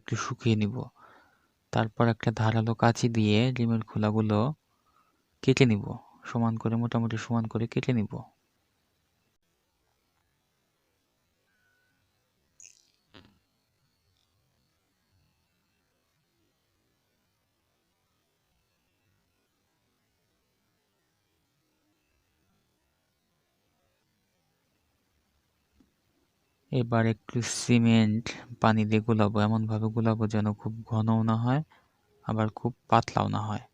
একটু শুকিয়ে নিব। তারপর একটা ধারালো কাঁচি দিয়ে ডিমের খোলাগুলো কেটে নিব। সমান করে, মোটামুটি সমান করে কেটে নিব। এবার একটু সিমেন্ট, পানি দিয়ে গোলাবো। এমনভাবে গোলাবো যেন খুব ঘনও না হয়, আবার খুব পাতলাও না হয়।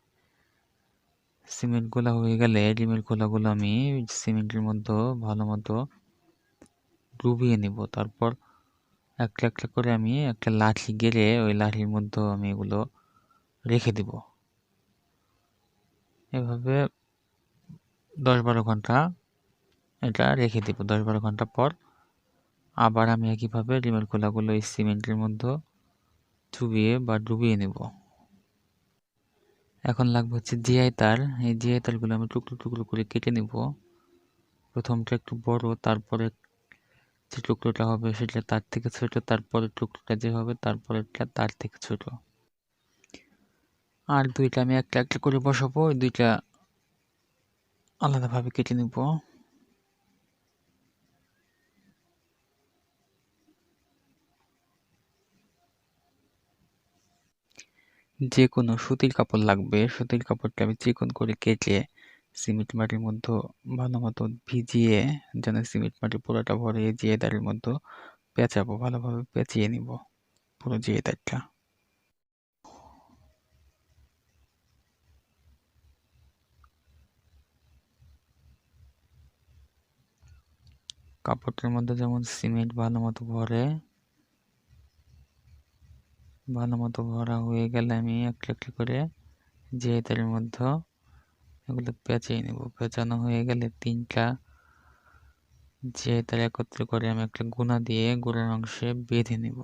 সিমেন্ট গোলা হয়ে গেলে ডিমের গোলাগুলো আমি সিমেন্টের মধ্যে ভালো মতো ডুবিয়ে নিব। তারপর একটা একটা করে আমি একটা লাঠি গেড়ে ওই লাঠির মধ্যে আমি এগুলো রেখে দিব। এভাবে দশ বারো ঘণ্টা এটা রেখে দিব। দশ বারো ঘণ্টা পর আবার আমি একইভাবে ডিমের খোলাগুলো এই সিমেন্টের মধ্যে চুবিয়ে বা ডুবিয়ে নেব। এখন লাগবে হচ্ছে জিআই তার। এই জিআই তারগুলো আমি টুকরো টুকরো করে কেটে নেব। প্রথমটা একটু বড়, তারপরে যে টুকরোটা হবে সেটা তার থেকে ছোট, তারপরে টুকরোটা যে হবে তারপরেরটা তার থেকে ছোট। আর দুইটা আমি একটা একটা করে বসাবো, দুইটা আলাদাভাবে কেটে নেব। যে কোনো সুতির কাপড় লাগবে। সুতির কাপড়টা আমি চিকন করে কেটে সিমেন্ট মাটির মধ্যে ভালো মতো ভিজিয়ে যেন সিমেন্ট মাটি পুরোটা ভরে জিয়ে দাঁড়ের মধ্যে পেঁচাবো, ভালোভাবে পেঁচিয়ে নিব পুরো জিয়ে দাঁড়টা কাপড়টার মধ্যে যেমন সিমেন্ট ভালো মতো ভরে ভালো মতো ভরা হয়ে গেলে আমি একটা একটা করে যে মধ্যে এগুলো পেঁচিয়ে নেব। পেঁচানো হয়ে গেলে তিনটা যে তার একত্র করে আমি একটা গুণা দিয়ে গোড়ার অংশে বেঁধে নেব।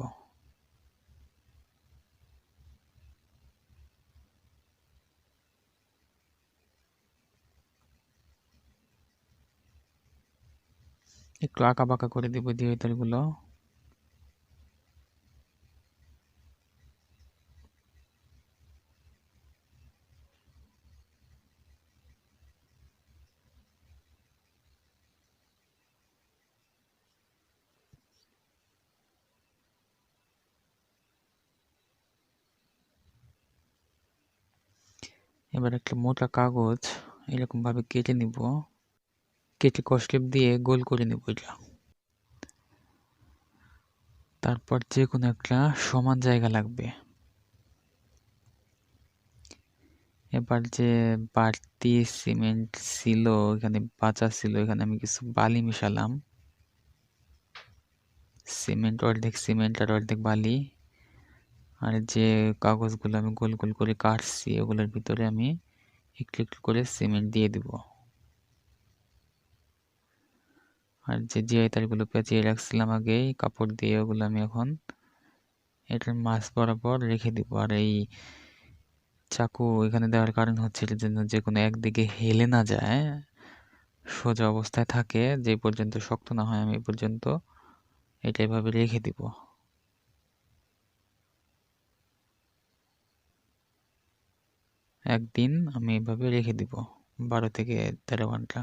একটু আঁকা বাঁকা করে দিব দিয়ে তারগুলো এবার একটা মোটা কাগজ এরকম ভাবে কেটে নিব। কেটে কসলিপ দিয়ে গোল করে নিব এটা। তারপর যে কোনো একটা সমান জায়গা লাগবে। এবার যে বাড়তি সিমেন্ট ছিল, এখানে বাঁচা ছিল, এখানে আমি কিছু বালি মিশালাম। সিমেন্ট অর্ধেক সিমেন্ট আর অর্ধেক বালি। আর যে কাগজগুলো আমি গোল গোল করে কাটছি ওগুলোর ভিতরে আমি একটু একটু করে সিমেন্ট দিয়ে দিব। আর যে জিআই তারগুলো পেঁচিয়ে রাখছিলাম আগে কাপড় দিয়ে ওগুলো আমি এখন এটার মাছ বরাবর রেখে দিব। আর এই চাকু এখানে দেওয়ার কারণ হচ্ছে এটার জন্য যে কোনো একদিকে হেলে না যায়, সোজা অবস্থায় থাকে, যে পর্যন্ত শক্ত না হয় আমি পর্যন্ত এটা এভাবে রেখে দিব। একদিন আমি এভাবে রেখে দিব, বারো থেকে তেরো ঘণ্টা।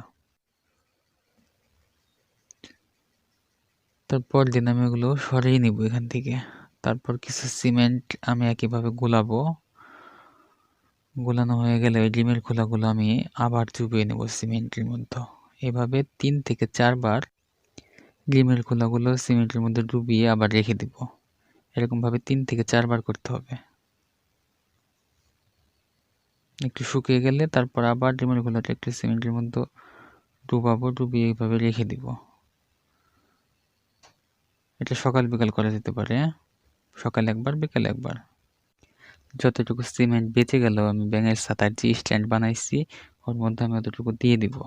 তারপর দিন আমি ওগুলো সরিয়ে নিব এখান থেকে। তারপর কিছু সিমেন্ট আমি একইভাবে গোলাবো। গোলানো হয়ে গেলে ওই ডিমের খোলাগুলো আমি আবার চুবিয়ে নেব সিমেন্টের মধ্যে। এভাবে তিন থেকে চারবার ডিমের খোলাগুলো সিমেন্টের মধ্যে ডুবিয়ে আবার রেখে দিব। এরকমভাবে তিন থেকে চারবার করতে হবে। একটু শুকিয়ে গেলে তারপর আবার ডিমের খোলাটা একটু সিমেন্টের মধ্যে ডুবাবো, ডুবিয়ে এইভাবে রেখে দিব। এটা সকাল বিকাল করা যেতে পারে। সকালে একবার, বিকালে একবার। যতটুকু সিমেন্ট বেঁচে গেল, আমি ব্যাঙের ছাতার যে স্ট্যান্ড বানাইছি, ওর মধ্যে আমি অতটুকু দিয়ে দিব।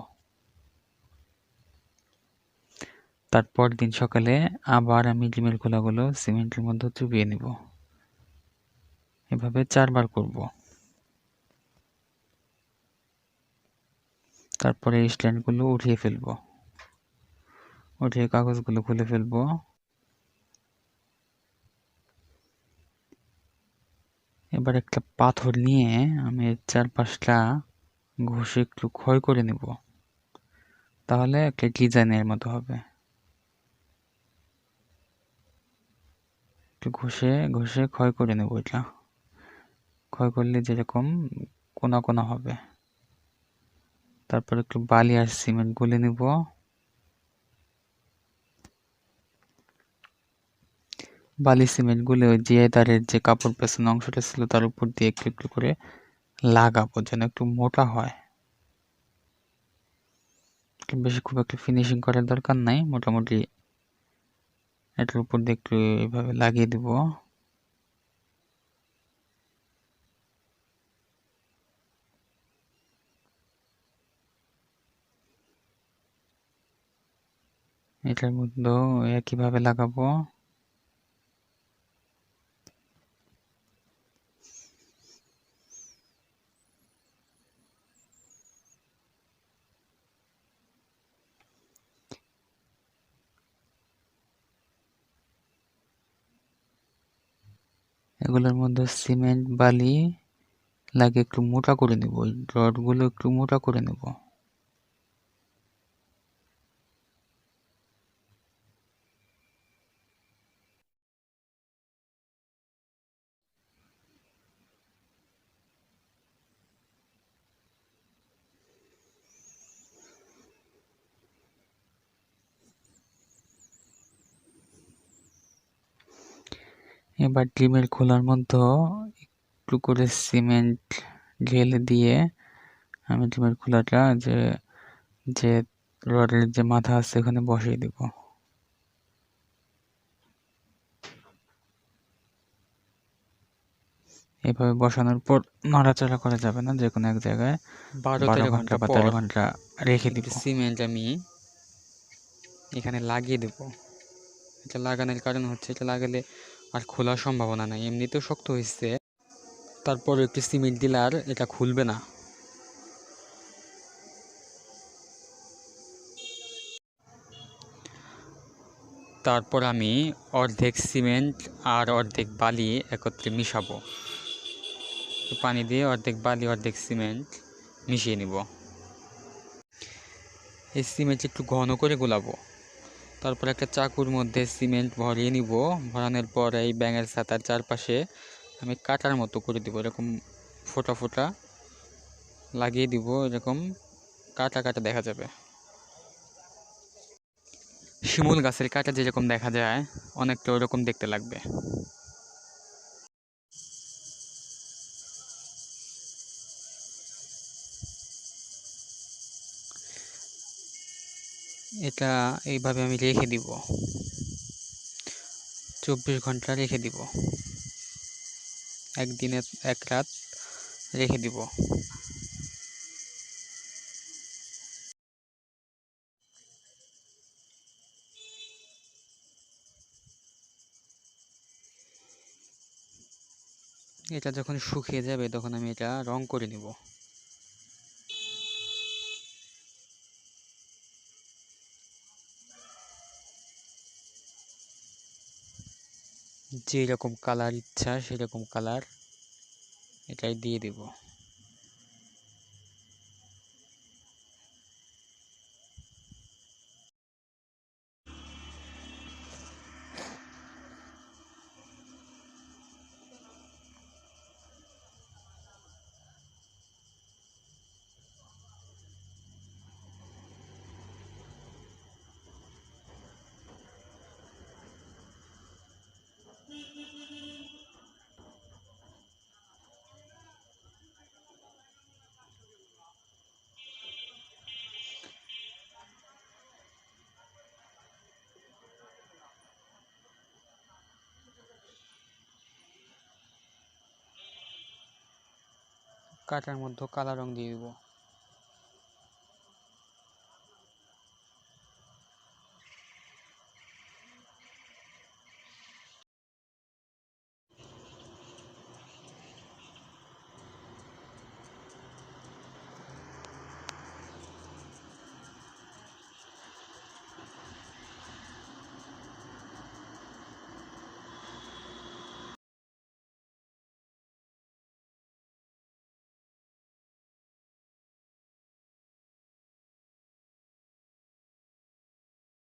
তারপর দিন সকালে আবার আমি ডিমের খোলাগুলো সিমেন্টের মধ্যে চুবিয়ে নিব। এভাবে চারবার করব। তারপরে স্ট্যান্ডগুলো উঠিয়ে ফেলব। উঠিয়ে কাগজগুলো খুলে ফেলব। এবার একটা পাথর নিয়ে আমি চারপাশটা ঘষে একটু ক্ষয় করে নেব। তাহলে একটা ডিজাইনের মতো হবে। একটু ঘষে ঘষে ক্ষয় করে নেব এটা। ক্ষয় করলে যেরকম কোনা কোনা হবে। তারপর একটু বালি আর সিমেন্ট গুলে নেব। বালি, সিমেন্ট গুলে ওই জিআই তারের যে কাপড় পেছানো অংশটা ছিল তার উপর দিয়ে একটু একটু করে লাগাবো যেন একটু মোটা হয়। বেশি খুব একটা ফিনিশিং করার দরকার নাই, মোটামুটি এটার উপর দিয়ে একটু এইভাবে লাগিয়ে দিব। এটার মধ্যেও একইভাবে লাগাবো। এগুলোর মধ্যে সিমেন্ট, বালি লাগে একটু মোটা করে নেব। রডগুলো একটু মোটা করে নেব। এবার ডিমের খোলার মধ্যে একটু করে সিমেন্ট ঢেলে দিয়ে আমি ডিমের খোলাটা যে যে রডের যে মাথা আছে ওখানে বসিয়ে দিব। এভাবে বসানোর পর নড়াচড়া করা যাবে না যে কোনো এক জায়গায় বারো তেরো ঘণ্টা বা তেরো ঘণ্টা রেখে দিব। সিমেন্ট আমি এখানে লাগিয়ে দেব। এটা লাগানোর কারণ হচ্ছে এটা লাগালে আর খোলার সম্ভাবনা নাই। এমনিতেও শক্ত হয়েছে তারপর একটু সিমেন্ট দিলে আর এটা খুলবে না। তারপর আমি অর্ধেক সিমেন্ট আর অর্ধেক বালি একত্রে মিশাবো। পানি দিয়ে অর্ধেক বালি, অর্ধেক সিমেন্ট মিশিয়ে নিব। এই সিমেন্ট একটু ঘন করে গোলাবো। তারপর একটা চাকুর মধ্যে সিমেন্ট ভরিয়ে নিব। ভরানোর পর এই ব্যাঙের ছাতার চারপাশে আমি কাটার মতো করে দিব, এরকম ফোটা ফোটা লাগিয়ে দিব, এরকম কাটা কাটা দেখা যাবে। শিমুল গাছের কাটা যেরকম দেখা যায়, অনেকটা ওরকম দেখতে লাগবে। এটা এইভাবে আমি রেখে দিব। চব্বিশ ঘণ্টা রেখে দিব। একদিনে এক রাত রেখে দিব। এটা যখন শুকিয়ে যাবে, তখন আমি এটা রং করে নিব। যেরকম কালার ইচ্ছা সেরকম কালার এটাই দিয়ে দেব। কাটার মধ্যে কালো রং দিয়ে দেবো।